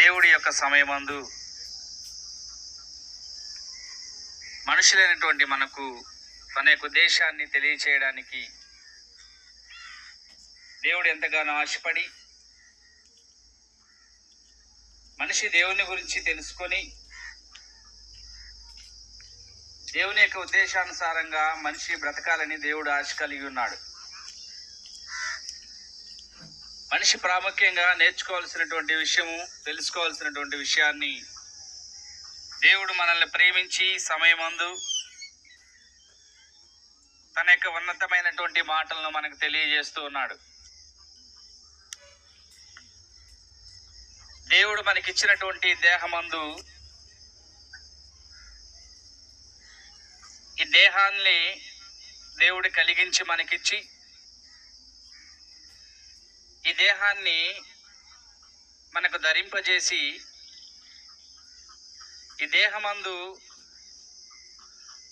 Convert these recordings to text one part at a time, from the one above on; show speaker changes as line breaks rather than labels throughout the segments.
దేవుడి యొక్క సమయమందు మనుషులైనటువంటి మనకు తన యొక్క ఉద్దేశాన్ని తెలియచేయడానికి దేవుడు ఎంతగానో ఆశపడి మనిషి దేవుని గురించి తెలుసుకొని దేవుని యొక్క ఉద్దేశానుసారంగా మనిషి బ్రతకాలని దేవుడు ఆశ కలిగి ఉన్నాడు. మనిషి ప్రాముఖ్యంగా నేర్చుకోవాల్సినటువంటి విషయము తెలుసుకోవాల్సినటువంటి విషయాన్ని దేవుడు మనల్ని ప్రేమించి సమయమందు తన యొక్క ఉన్నతమైనటువంటి మాటలను మనకు తెలియజేస్తూ ఉన్నాడు. దేవుడు మనకిచ్చినటువంటి దేహమందు ఈ దేహాన్ని దేవుడు కలిగించి మనకిచ్చి ఈ దేహాన్ని మనకు ధరింపజేసి ఈ దేహమందు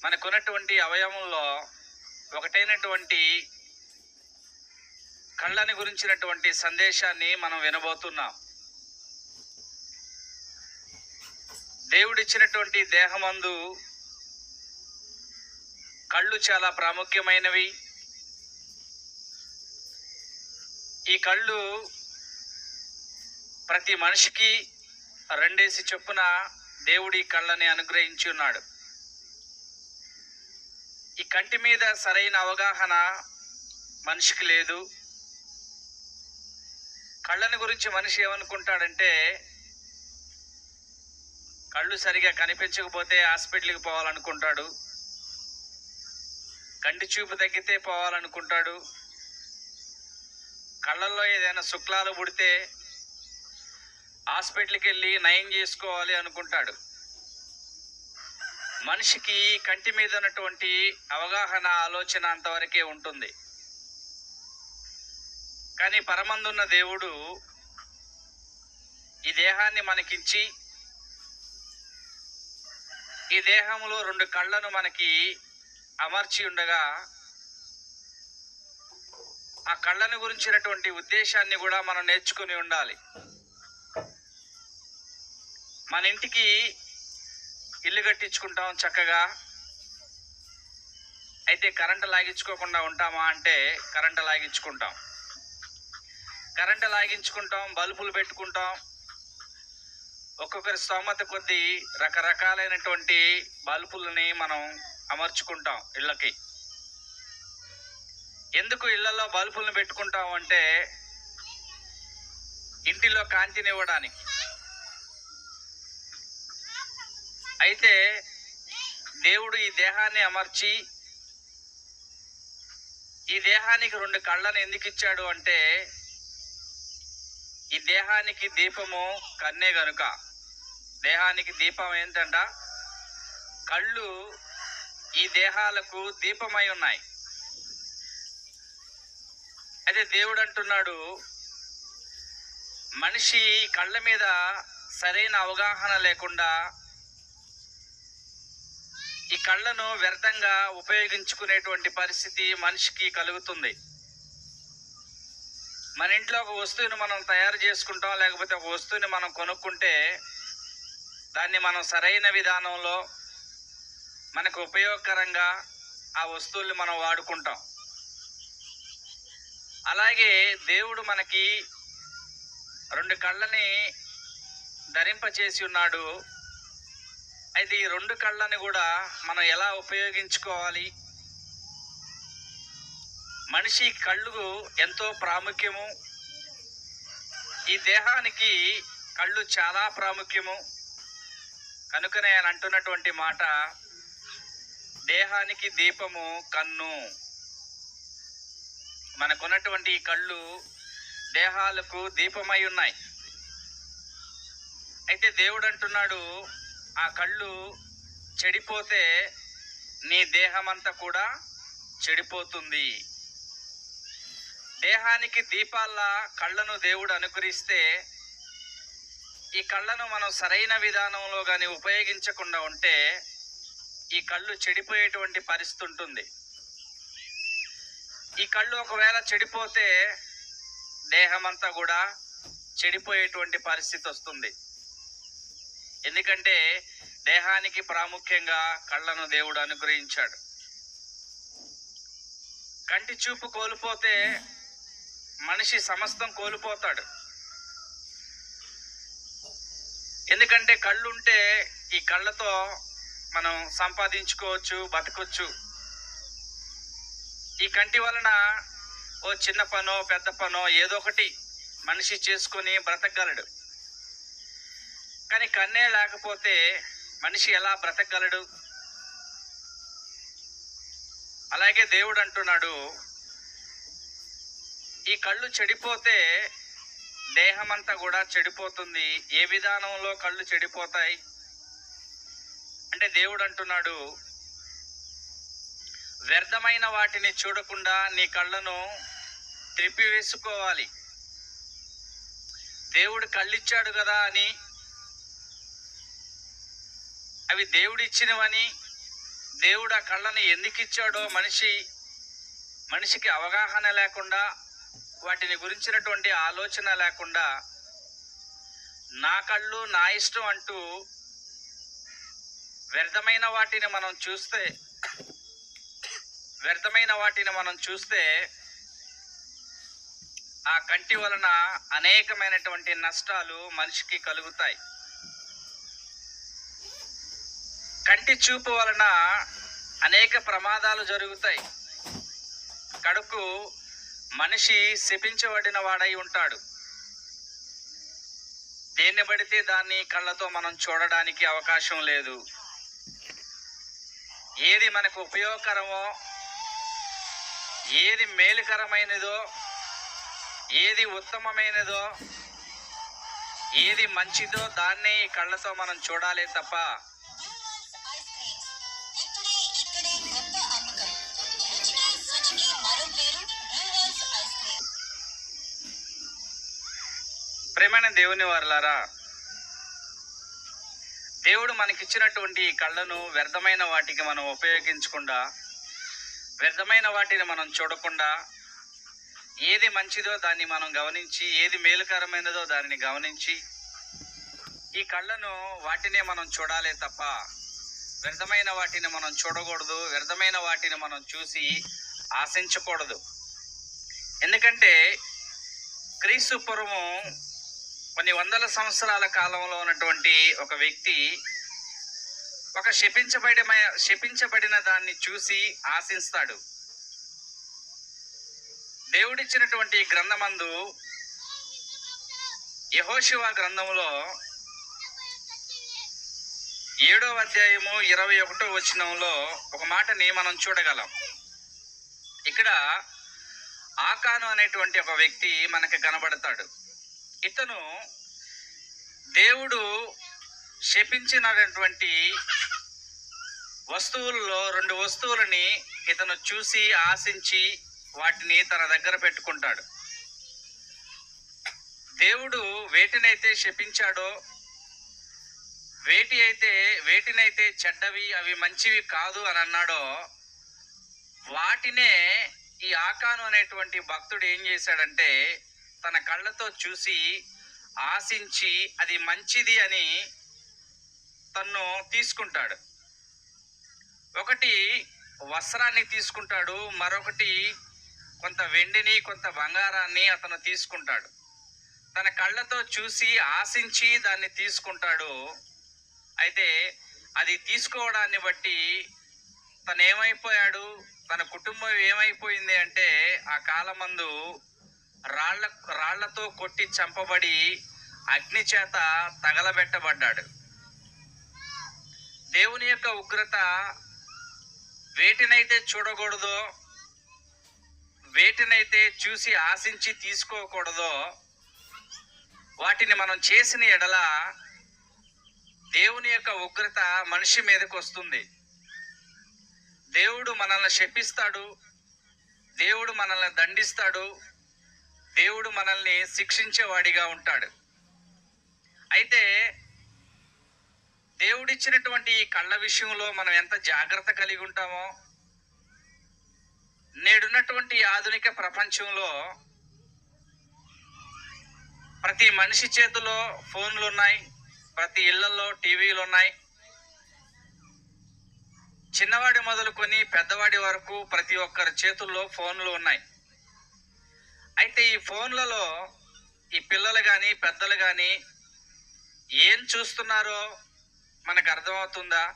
మనకున్నటువంటి అవయవంలో ఒకటైనటువంటి కళ్ళని గురించినటువంటి సందేశాన్ని మనం వినబోతున్నాం. దేవుడిచ్చినటువంటి దేహమందు కళ్ళు చాలా ప్రాముఖ్యమైనవి. ఈ కళ్ళు ప్రతి మనిషికి రెండేసి చొప్పున దేవుడి కళ్ళని అనుగ్రహించి ఉన్నాడు. ఈ కంటి మీద సరైన అవగాహన మనిషికి లేదు. కళ్ళని గురించి మనిషి ఏమనుకుంటాడంటే కళ్ళు సరిగా కనిపించకపోతే హాస్పిటల్కి పోవాలనుకుంటాడు. కంటి చూపు తగ్గితే పోవాలనుకుంటాడు. కళ్ళల్లో ఏదైనా శుక్లాలు పుడితే హాస్పిటల్కి వెళ్ళి నయం చేసుకోవాలి అనుకుంటాడు. మనిషికి కంటి మీద ఉన్నటువంటి అవగాహన ఆలోచన అంతవరకే ఉంటుంది. కానీ పరమందున్న దేవుడు ఈ దేహాన్ని మనకిచ్చి ఈ దేహంలో రెండు కళ్ళను మనకి అమర్చి ఉండగా ఆ కళ్ళను గురించినటువంటి ఉద్దేశాన్ని కూడా మనం నేర్చుకుని ఉండాలి. మన ఇంటికి ఇల్లు కట్టించుకుంటాం చక్కగా. అయితే కరెంటు లాగించుకోకుండా ఉంటామా అంటే కరెంటు లాగించుకుంటాం. కరెంటు లాగించుకుంటాం బల్బులు పెట్టుకుంటాం. ఒక్కొక్కరి స్తోమత కొద్దీ రకరకాలైనటువంటి బల్బులని మనం అమర్చుకుంటాం ఇళ్ళకి. ఎందుకు ఇళ్ళలో బల్బులను పెట్టుకుంటాం అంటే ఇంటిలో కాంతినివ్వడానికి అయితే దేవుడు ఈ దేహాన్ని అమర్చి ఈ దేహానికి రెండు కళ్ళను ఎందుకు ఇచ్చాడు అంటే ఈ దేహానికి దీపము కన్నే గనుక. దేహానికి దీపం ఏంటంట? కళ్ళు ఈ దేహాలకు దీపమై ఉన్నాయి. అయితే దేవుడు అంటున్నాడు మనిషి కళ్ళ మీద సరైన అవగాహన లేకుండా ఈ కళ్ళను వ్యర్థంగా ఉపయోగించుకునేటువంటి పరిస్థితి మనిషికి కలుగుతుంది. మన ఇంట్లో ఒక వస్తువుని మనం తయారు చేసుకుంటాం లేకపోతే ఒక వస్తువుని మనం కొనుక్కుంటే దాన్ని మనం సరైన విధానంలో మనకు ఉపయోగకరంగా ఆ వస్తువుల్ని మనం వాడుకుంటాం. అలాగే దేవుడు మనకి రెండు కళ్ళని ధరింపచేసి ఉన్నాడు అయితే ఈ రెండు కళ్ళని కూడా మనం ఎలా ఉపయోగించుకోవాలి? మనిషి కళ్ళు ఎంతో ప్రాముఖ్యము. ఈ దేహానికి కళ్ళు చాలా ప్రాముఖ్యము. కనుకనే ఆయన అంటున్నటువంటి మాట దేహానికి దీపము కన్ను. మనకున్నటువంటి ఈ కళ్ళు దేహాలకు దీపమై ఉన్నాయి. అయితే దేవుడు అంటున్నాడు ఆ కళ్ళు చెడిపోతే నీ దేహమంతా కూడా చెడిపోతుంది. దేహానికి దీపాల్లా కళ్ళను దేవుడు అనుకరిస్తే ఈ కళ్ళను మనం సరైన విధానంలో కానీ ఉపయోగించకుండా ఉంటే ఈ కళ్ళు చెడిపోయేటువంటి పరిస్థితి ఉంటుంది. ఈ కళ్ళు ఒకవేళ చెడిపోతే దేహమంతా కూడా చెడిపోయేటువంటి పరిస్థితి వస్తుంది. ఎందుకంటే దేహానికి ప్రాముఖ్యంగా కళ్ళను దేవుడు అనుగ్రహించాడు. కంటి చూపు కోల్పోతే మనిషి సమస్తం కోల్పోతాడు. ఎందుకంటే కళ్ళుంటే ఈ కళ్ళతో మనం సంపాదించుకోవచ్చు బతకొచ్చు. ఈ కంటి వలన ఓ చిన్న పనో పెద్ద పనో ఏదో ఒకటి మనిషి చేసుకొని బ్రతకగలడు. కానీ కన్నే లేకపోతే మనిషి ఎలా బ్రతకగలడు? అలాగే దేవుడు అంటున్నాడు ఈ కళ్ళు చెడిపోతే దేహమంతా కూడా చెడిపోతుంది. ఏ విధానంలో కళ్ళు చెడిపోతాయి? అంటే దేవుడు అంటున్నాడు వ్యర్థమైన వాటిని చూడకుండా నీ కళ్ళను త్రిప్పివేసుకోవాలి. దేవుడు కళ్ళిచ్చాడు కదా అని అవి దేవుడిచ్చినవని దేవుడు ఆ కళ్ళను ఎందుకు ఇచ్చాడో మనిషి మనిషికి అవగాహన లేకుండా వాటిని గురించినటువంటి ఆలోచన లేకుండా నా కళ్ళు నా ఇష్టం అంటూ వ్యర్థమైన వాటిని మనం చూస్తే వ్యర్థమైన వాటిని మనం చూస్తే ఆ కంటి వలన అనేకమైనటువంటి నష్టాలు మనిషికి కలుగుతాయి. కంటి చూపు వలన అనేక ప్రమాదాలు జరుగుతాయి. కడుకు మనిషి శపించబడిన వాడై ఉంటాడు. దేన్ని పడితే దాన్ని కళ్ళతో మనం చూడడానికి అవకాశం లేదు. ఏది మనకు ఉపయోగకరమో ఏది మేలుకరమైనదో ఏది ఉత్తమమైనదో ఏది మంచిదో దాన్ని ఈ కళ్ళతో మనం చూడాలి తప్ప ప్రేమైన దేవుని వారులారా దేవుడు మనకిచ్చినటువంటి ఈ కళ్ళను వ్యర్థమైన వాటికి మనం ఉపయోగించకుండా వ్యర్థమైన వాటిని మనం చూడకుండా ఏది మంచిదో దాన్ని మనం గమనించి ఏది మేలుకరమైనదో దానిని గమనించి ఈ కళ్ళను వాటినే మనం చూడాలి తప్ప వ్యర్థమైన వాటిని మనం చూడకూడదు వ్యర్థమైన వాటిని మనం చూసి ఆశించకూడదు. ఎందుకంటే క్రీస్తు పూర్వం కొన్ని వందల సంవత్సరాల కాలంలో ఉన్నటువంటి ఒక వ్యక్తి ఒక శపించబడిన శపించబడిన దాన్ని చూసి ఆశిస్తాడు దేవుడిచ్చినటువంటి గ్రంథమందు యహోశివ గ్రంథములో ఏడో అధ్యాయము ఇరవై ఒకటో వచనంలో ఒక మాటని మనం చూడగలం. ఇక్కడ ఆకాను అనేటువంటి ఒక వ్యక్తి మనకి కనబడతాడు. ఇతను దేవుడు శపించినటువంటి వస్తువుల్లో రెండు వస్తువులని ఇతను చూసి ఆశించి వాటిని తన దగ్గర పెట్టుకుంటాడు. దేవుడు వేటినైతే శపించాడో వేటి అయితే వేటినైతే చెడ్డవి అవి మంచివి కాదు అని అన్నాడో వాటినే ఈ ఆకాను అనేటువంటి భక్తుడు ఏం చేశాడంటే తన కళ్ళతో చూసి ఆశించి అది మంచిది అని తన్ను తీసుకుంటాడు. ఒకటి వస్త్రాన్ని తీసుకుంటాడు మరొకటి కొంత వెండిని కొంత బంగారాన్ని అతను తీసుకుంటాడు. తన కళ్ళతో చూసి ఆశించి దాన్ని తీసుకుంటాడు. అయితే అది తీసుకోవడాన్ని బట్టి తను ఏమైపోయాడు తన కుటుంబం ఏమైపోయింది అంటే ఆ కాలమందు రాళ్ళ రాళ్ళతో కొట్టి చంపబడి అగ్ని చేత తగలబెట్టబడ్డాడు. దేవుని యొక్క ఉగ్రత వేటినైతే చూడకూడదో వేటినైతే చూసి ఆశించి తీసుకోకూడదో వాటిని మనం చేసిన ఎడల దేవుని యొక్క ఉగ్రత మనిషి మీదకి వస్తుంది. దేవుడు మనల్ని శపిస్తాడు దేవుడు మనల్ని దండిస్తాడు దేవుడు మనల్ని శిక్షించేవాడిగా ఉంటాడు. అయితే దేవుడిచ్చినటువంటి ఈ కళ్ళ విషయంలో మనం ఎంత జాగ్రత్త కలిగి ఉంటామో నేడున్నటువంటి ఆధునిక ప్రపంచంలో ప్రతి మనిషి చేతిలో ఫోన్లు ఉన్నాయి ప్రతి ఇళ్ళలో టీవీలు ఉన్నాయి చిన్నవాడి మొదలుకొని పెద్దవాడి వరకు ప్రతి ఒక్కరి చేతుల్లో ఫోన్లు ఉన్నాయి. అయితే ఈ ఫోన్లలో ఈ పిల్లలు కానీ పెద్దలు కానీ ఏం చూస్తున్నారో మనకు అర్థమవుతుందా?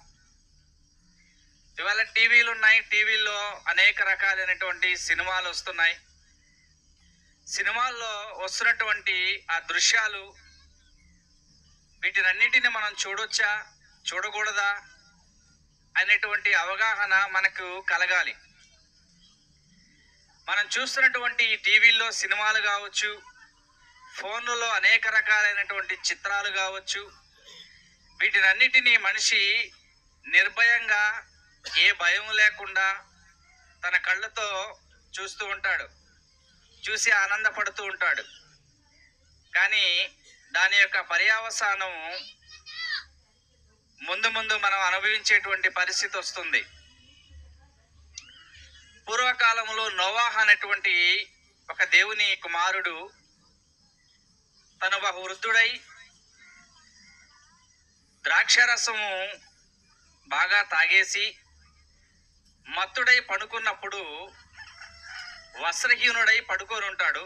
ఇవాళ టీవీలు ఉన్నాయి. టీవీల్లో అనేక రకాలైనటువంటి సినిమాలు వస్తున్నాయి. సినిమాల్లో వస్తున్నటువంటి ఆ దృశ్యాలు వీటినన్నిటిని మనం చూడొచ్చా? చూడకూడదా? అనేటువంటి అవగాహన మనకు కలగాలి. మనం చూస్తున్నటువంటి ఈ టీవీల్లో సినిమాలు కావచ్చు ఫోన్లలో అనేక రకాలైనటువంటి చిత్రాలు కావచ్చు వీటినన్నిటినీ మనిషి నిర్భయంగా ఏ భయం లేకుండా తన కళ్ళతో చూస్తూ ఉంటాడు. చూసి ఆనందపడుతూ ఉంటాడు. కానీ దాని యొక్క పర్యావసానం ముందు ముందు మనం అనుభవించేటువంటి పరిస్థితి వస్తుంది. పూర్వకాలంలో నోవాహ్ అనేటువంటి ఒక దేవుని కుమారుడు తను ఒక వృద్ధుడై ద్రాక్షరసము బాగా తాగేసి మత్తుడై పడుకున్నప్పుడు వస్త్రహీనుడై పడుకొని ఉంటాడు.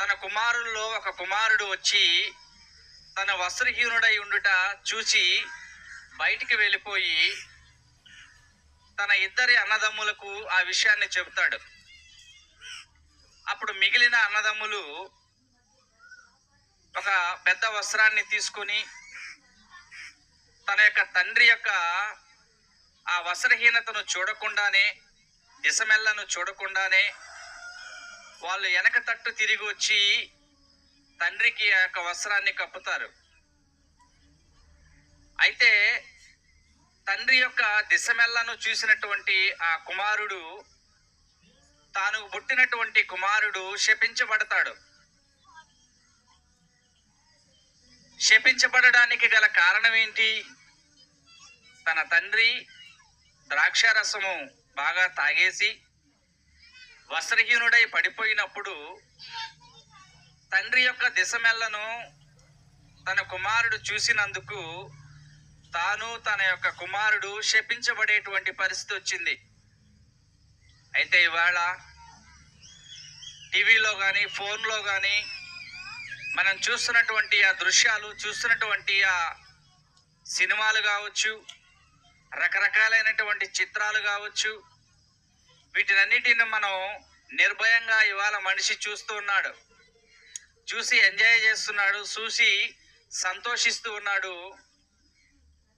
తన కుమారుల్లో ఒక కుమారుడు వచ్చి తన వస్త్రహీనుడై ఉండుట చూసి బయటికి వెళ్ళిపోయి తన ఇద్దరి అన్నదమ్ములకు ఆ విషయాన్ని చెబుతాడు. అప్పుడు మిగిలిన అన్నదమ్ములు ఒక పెద్ద వస్త్రాన్ని తీసుకొని తన యొక్క తండ్రి యొక్క ఆ వస్త్రహీనతను చూడకుండానే దిశమెల్లను చూడకుండానే వాళ్ళు వెనక తట్టు తిరిగి వచ్చి తండ్రికి ఆ యొక్క వస్త్రాన్ని కప్పుతారు. అయితే తండ్రి యొక్క దిశమెల్లను చూసినటువంటి ఆ కుమారుడు తాను పుట్టినటువంటి కుమారుడు శపించబడతాడు. శపించబడడానికి గల కారణం ఏంటి? తన తండ్రి ద్రాక్షారసము బాగా తాగేసి వస్త్రహీనుడై పడిపోయినప్పుడు తండ్రి యొక్క దిశమెల్లను తన కుమారుడు చూసినందుకు తాను తన యొక్క కుమారుడు శపించబడేటువంటి పరిస్థితి వచ్చింది. అయితే ఇవాళ టీవీలో కానీ ఫోన్లో కానీ మనం చూస్తున్నటువంటి ఆ దృశ్యాలు చూస్తున్నటువంటి ఆ సినిమాలు కావచ్చు రకరకాలైనటువంటి చిత్రాలు కావచ్చు వీటినన్నిటిని మనం నిర్భయంగా ఇవాళ మనిషి చూస్తూ ఉన్నాడు. చూసి ఎంజాయ్ చేస్తున్నాడు చూసి సంతోషిస్తూ ఉన్నాడు.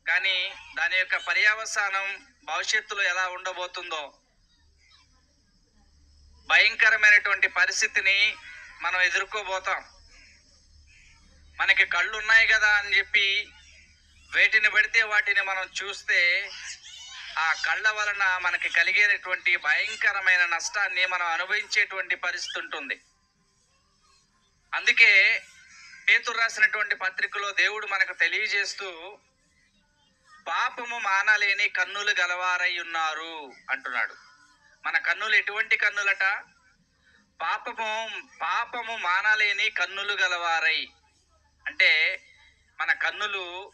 కానీ దాని యొక్క పర్యావసానం భవిష్యత్తులో ఎలా ఉండబోతుందో భయంకరమైనటువంటి పరిస్థితిని మనం ఎదుర్కోబోతాం. మనకి కళ్ళు ఉన్నాయి కదా అని చెప్పి వేటిని పెడితే వాటిని మనం చూస్తే ఆ కళ్ళ వలన మనకి కలిగేటువంటి భయంకరమైన నష్టాన్ని మనం అనుభవించేటువంటి పరిస్థితి ఉంటుంది. అందుకే పేతురు రాసినటువంటి పత్రికలో దేవుడు మనకు తెలియజేస్తూ పాపము మానలేని కన్నులు గలవారై ఉన్నారు అంటున్నాడు. మన కన్నులు ఎటువంటి కన్నులట? పాపము పాపము మానలేని కన్నులు గలవారై అంటే మన కన్నులు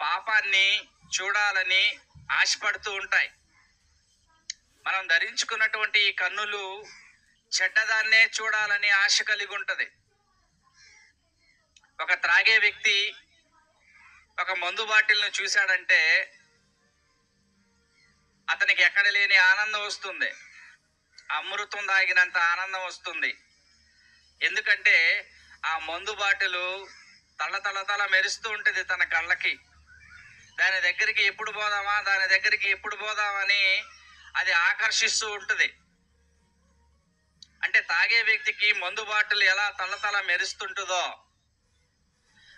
పాపాన్ని చూడాలని ఆశపడుతూ ఉంటాయి. మనం ధరించుకున్నటువంటి ఈ కన్నులు చెడ్డదాన్నే చూడాలని ఆశ కలిగి ఉంటుంది. ఒక త్రాగే వ్యక్తి ఒక మందు బాటిల్ను చూశాడంటే అతనికి ఎక్కడ లేని ఆనందం వస్తుంది. అమృతం తాగినంత ఆనందం వస్తుంది. ఎందుకంటే ఆ మందు బాటిలు తల తల తల మెరుస్తూ ఉంటుంది తన కళ్ళకి. దాని దగ్గరికి ఎప్పుడు పోదామా దాని దగ్గరికి ఎప్పుడు పోదామని అది ఆకర్షిస్తూ ఉంటుంది. అంటే తాగే వ్యక్తికి మందు బాటిల్ ఎలా తల తల మెరుస్తుంటుందో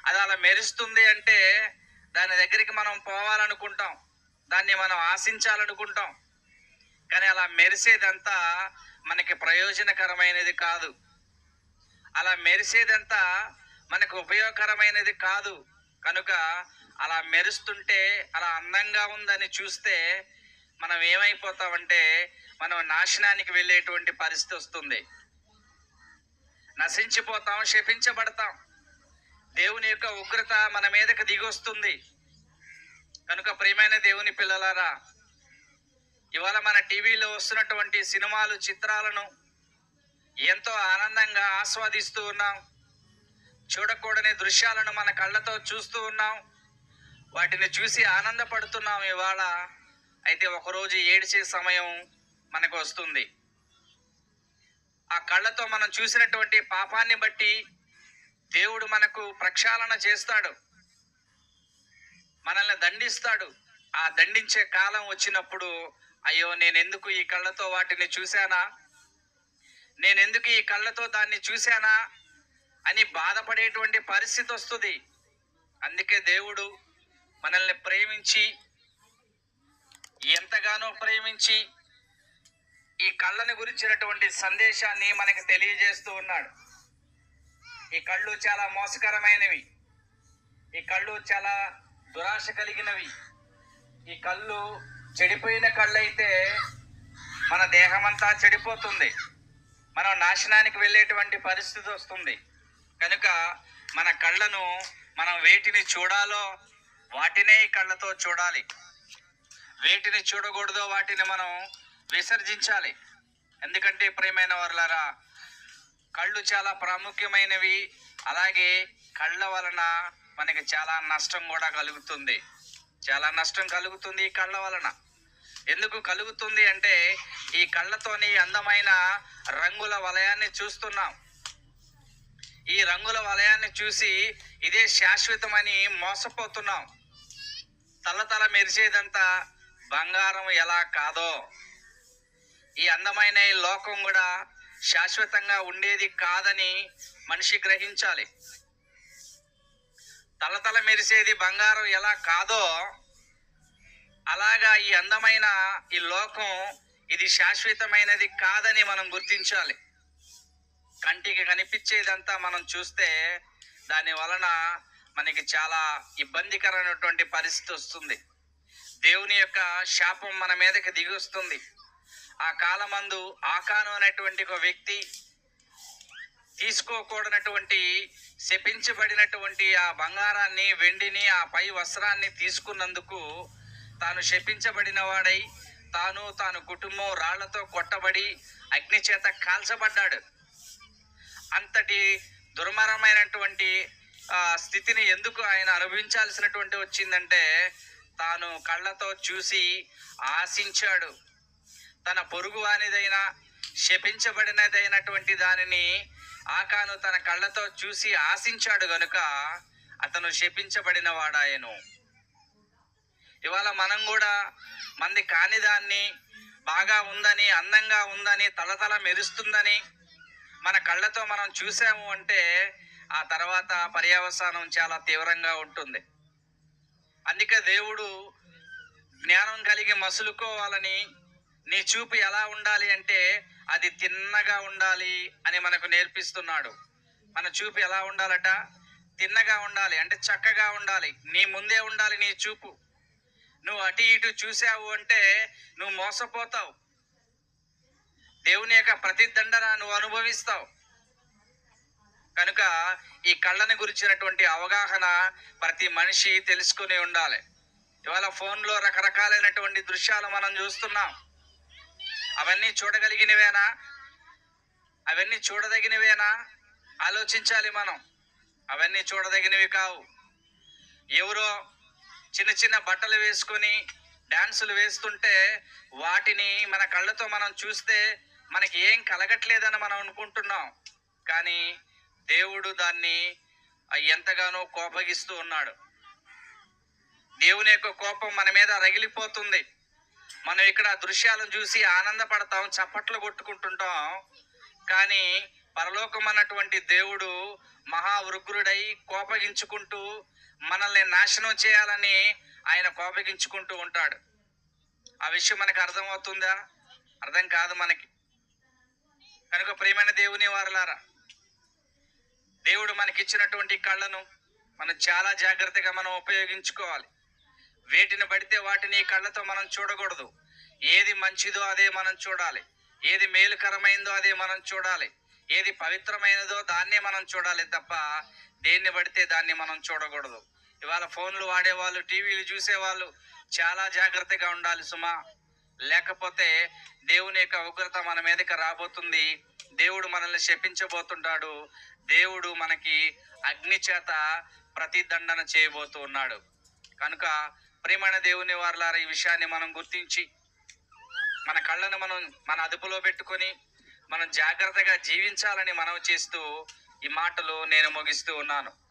అది అలా మెరుస్తుంది అంటే దాని దగ్గరికి మనం పోవాలనుకుంటాం. దాన్ని మనం ఆశించాలనుకుంటాం. కానీ అలా మెరిసేదంతా మనకి ప్రయోజనకరమైనది కాదు. అలా మెరిసేదంతా మనకు ఉపయోగకరమైనది కాదు. కనుక అలా మెరుస్తుంటే అలా అందంగా ఉందని చూస్తే మనం ఏమైపోతామంటే మనం నాశనానికి వెళ్ళేటువంటి పరిస్థితి వస్తుంది. నశించిపోతాం శపించబడతాం. దేవుని యొక్క ఉగ్రత మన మీదకి దిగొస్తుంది కనుక ప్రియమైన దేవుని పిల్లలారా ఇవాళ మన టీవీలో వస్తున్నటువంటి సినిమాలు చిత్రాలను ఎంతో ఆనందంగా ఆస్వాదిస్తూ ఉన్నాం. చూడకూడని దృశ్యాలను మన కళ్ళతో చూస్తూ ఉన్నాం. వాటిని చూసి ఆనందపడుతున్నాం ఇవాళ. అయితే ఒకరోజు ఏడిచే సమయం మనకు వస్తుంది. ఆ కళ్ళతో మనం చూసినటువంటి పాపాన్ని బట్టి దేవుడు మనకు ప్రక్షాళన చేస్తాడు. మనల్ని దండిస్తాడు. ఆ దండించే కాలం వచ్చినప్పుడు అయ్యో నేను ఎందుకు ఈ కళ్ళతో వాటిని చూశానా? నేను ఎందుకు ఈ కళ్ళతో దాన్ని చూశానా? అని బాధపడేటువంటి పరిస్థితి వస్తుంది. అందుకే దేవుడు మనల్ని ప్రేమించి ఎంతగానో ప్రేమించి ఈ కళ్ళని గురించినటువంటి సందేశాన్ని మనకి తెలియజేస్తూ ఉన్నాడు. ఈ కళ్ళు చాలా మోసకరమైనవి. ఈ కళ్ళు చాలా దురాశ కలిగినవి. ఈ కళ్ళు చెడిపోయిన కళ్ళు అయితే మన దేహమంతా చెడిపోతుంది. మనం నాశనానికి వెళ్ళేటువంటి పరిస్థితి వస్తుంది. కనుక మన కళ్ళను మనం వేటిని చూడాలో వాటినే కళ్ళతో చూడాలి. వేటిని చూడకూడదో వాటిని మనం విసర్జించాలి. ఎందుకంటే ప్రియమైన వర్లారా కళ్ళు చాలా ప్రాముఖ్యమైనవి అలాగే కళ్ళ వలన మనకి చాలా నష్టం కూడా కలుగుతుంది. చాలా నష్టం కలుగుతుంది ఈ కళ్ళ వలన. ఎందుకు కలుగుతుంది అంటే ఈ కళ్ళతోని అందమైన రంగుల వలయాన్ని చూస్తున్నాం. ఈ రంగుల వలయాన్ని చూసి ఇదే శాశ్వతమని మోసపోతున్నాం. తలతల మెరిసేదంతా బంగారం ఎలా కాదో. ఈ అందమైన ఈ లోకం కూడా శాశ్వతంగా ఉండేది కాదని మనిషి గ్రహించాలి. తలతల మెరిసేది బంగారం ఎలా కాదో అలాగా ఈ అందమైన ఈ లోకం ఇది శాశ్వతమైనది కాదని మనం గుర్తించాలి. కంటికి కనిపించేదంతా మనం చూస్తే దాని వలన మనకి చాలా ఇబ్బందికరమైనటువంటి పరిస్థితి వస్తుంది. దేవుని యొక్క శాపం మన మీదకి దిగి వస్తుంది. ఆ కాలమందు ఆకాను అనేటువంటి ఒక వ్యక్తి తీసుకోకూడనటువంటి శపించబడినటువంటి ఆ బంగారాన్ని వెండిని ఆ పై వస్త్రాన్ని తీసుకున్నందుకు తాను శపించబడిన వాడై తాను తాను కుటుంబం రాళ్ళతో కొట్టబడి అగ్ని చేత కాల్చబడ్డాడు. అంతటి దుర్మరమైనటువంటి స్థితిని ఎందుకు ఆయన అనుభవించాల్సినటువంటి వచ్చిందంటే తాను కళ్ళతో చూసి ఆశించాడు. తన పొరుగు వానిదైనా శపించబడినదైనటువంటి దానిని ఆకాను తన కళ్ళతో చూసి ఆశించాడు గనుక అతను శపించబడిన వాడాయను. ఇవాళ మనం కూడా మంది కాని దాన్ని బాగా ఉందని అందంగా ఉందని తలతల మెరుస్తుందని మన కళ్ళతో మనం చూసాము అంటే ఆ తర్వాత పర్యవసానం చాలా తీవ్రంగా ఉంటుంది. అందుకే దేవుడు జ్ఞానం కలిగి మసులుకోవాలని నీ చూపు ఎలా ఉండాలి అంటే అది తిన్నగా ఉండాలి అని మనకు నేర్పిస్తున్నాడు. మన చూపు ఎలా ఉండాలట? తిన్నగా ఉండాలి అంటే చక్కగా ఉండాలి. నీ ముందే ఉండాలి నీ చూపు. నువ్వు అటు ఇటు చూసావు అంటే నువ్వు మోసపోతావు. దేవుని యొక్క ప్రతిదండన నువ్వు అనుభవిస్తావు. కనుక ఈ కళ్ళని గురించినటువంటి అవగాహన ప్రతి మనిషి తెలుసుకుని ఉండాలి. ఇవాళ ఫోన్లో రకరకాలైనటువంటి దృశ్యాలు మనం చూస్తున్నాం. అవన్నీ చూడగలిగినవేనా? అవన్నీ చూడదగినవేనా? ఆలోచించాలి మనం. అవన్నీ చూడదగినవి కావు. ఎవరో చిన్న చిన్న బట్టలు వేసుకొని డ్యాన్సులు వేస్తుంటే వాటిని మన కళ్ళతో మనం చూస్తే మనకి ఏం కలగట్లేదని మనం అనుకుంటున్నాం. కానీ దేవుడు దాన్ని ఎంతగానో కోపగిస్తూ ఉన్నాడు. దేవుని యొక్క కోపం మన మీద రగిలిపోతుంది. మనం ఇక్కడ దృశ్యాలను చూసి ఆనందపడతాం చప్పట్లు కొట్టుకుంటుంటాం. కానీ పరలోకం అన్నటువంటి దేవుడు మహావృగ్రుడై కోపగించుకుంటూ మనల్ని నాశనం చేయాలని ఆయన కోపగించుకుంటూ ఉంటాడు. ఆ విషయం మనకు అర్థమవుతుందా? అర్థం కాదు మనకి. కనుక ప్రియమైన దేవుని వారలారా దేవుడు మనకిచ్చినటువంటి కళ్ళను మనం చాలా జాగ్రత్తగా మనం ఉపయోగించుకోవాలి. వేటిని పడితే వాటిని ఈ కళ్ళతో మనం చూడకూడదు. ఏది మంచిదో అదే మనం చూడాలి. ఏది మేలుకరమైందో అదే మనం చూడాలి. ఏది పవిత్రమైనదో దాన్నే మనం చూడాలి తప్ప దేన్ని పడితే దాన్ని మనం చూడకూడదు. ఇవాళ ఫోన్లు వాడేవాళ్ళు టీవీలు చూసేవాళ్ళు చాలా జాగ్రత్తగా ఉండాలి సుమా. లేకపోతే దేవుని యొక్క ఉగ్రత మన మీదకి రాబోతుంది. దేవుడు మనల్ని శపించబోతుంటాడు. దేవుడు మనకి అగ్ని చేత ప్రతిదండన చేయబోతూ ఉన్నాడు. కనుక ప్రేమైన దేవుని వారలారా ఈ విషయాన్ని మనం గుర్తించి మన కళ్ళను మనం మన అదుపులో పెట్టుకొని మనం జాగ్రత్తగా జీవించాలని మనవి చేస్తూ ఈ మాటలు నేను ముగిస్తూ ఉన్నాను.